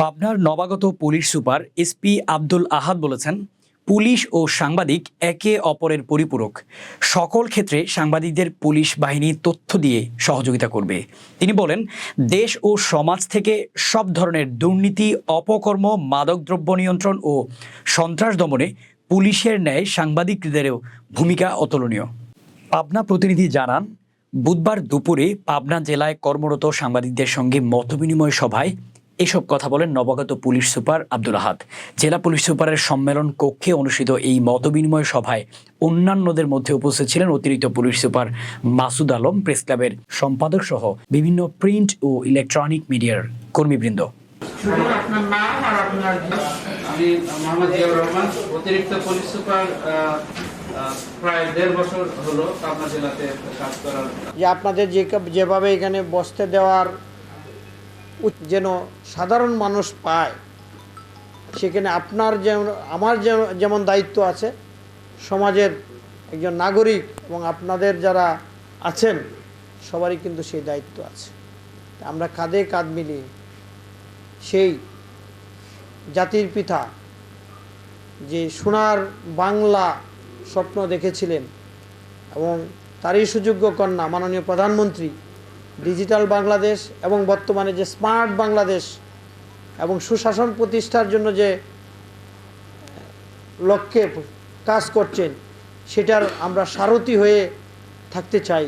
পাবনার নবাগত police super SP Abdul Ahad বলেছেন, পুলিশ ও সাংবাদিক একে অপরের পরিপূরক। সকল ক্ষেত্রে সাংবাদিকদের পুলিশ বাহিনী তথ্য দিয়ে সহযোগিতা করবে। তিনি বলেন, দেশ ও সমাজ থেকে সব ধরনের দুর্নীতি, অপকর্ম, মাদকদ্রব্য নিয়ন্ত্রণ ও সন্ত্রাস দমনে পুলিশের ন্যায় সাংবাদিকদেরও ভূমিকা অতুলনীয়। পাবনা প্রতিনিধি জানান, বুধবার দুপুরে পাবনা জেলায় কর্মরত সাংবাদিকদের সঙ্গে মতবিনিময় সভায় এসব কথা বলেন নবাগত পুলিশ সুপার আব্দুল আহাদ জেলা পুলিশ সুপারের সম্মেলন কক্ষে অনুষ্ঠিত এই মতবিনিময় সভায় অন্যান্যদের মধ্যে উপস্থিত ছিলেন অতিরিক্ত police super Masud Alam press ক্লাবের সম্পাদক সহ বিভিন্ন প্রিন্ট ও ইলেকট্রনিক মিডিয়ার কর্মীবৃন্দ। আপনার নাম আর আপনার মোহাম্মদ জিয়াউর রহমান অতিরিক্ত পুলিশ সুপার আহ, আহ, প্রায় দেড় বছর হলো পাবনা জেলাতে কাজ করার। যে আপনাদের যে যেভাবে এখানে বসতে দেওয়ার যেন সাধারণ মানুষ পায়। সেখানে আপনার যেমন, আমার যেমন- দায়িত্ব আছে, সমাজের একজন নাগরিক এবং আপনাদের যারা আছেন, সবারই কিন্তু সেই দায়িত্ব আছে। আমরা কাঁধে কাঁধ মিলিয়ে সেই জাতির পিতা যে সোনার বাংলা স্বপ্ন দেখেছিলেন এবং তারই সুযোগ্য কন্যা, মাননীয় প্রধানমন্ত্রী ডিজিটাল বাংলাদেশ এবং বর্তমানে যে স্মার্ট বাংলাদেশ এবং সুশাসন প্রতিষ্ঠার জন্য যে লক্ষ্যে কাজ করছেন, সেটার আমরা সারথি হয়ে থাকতে চাই।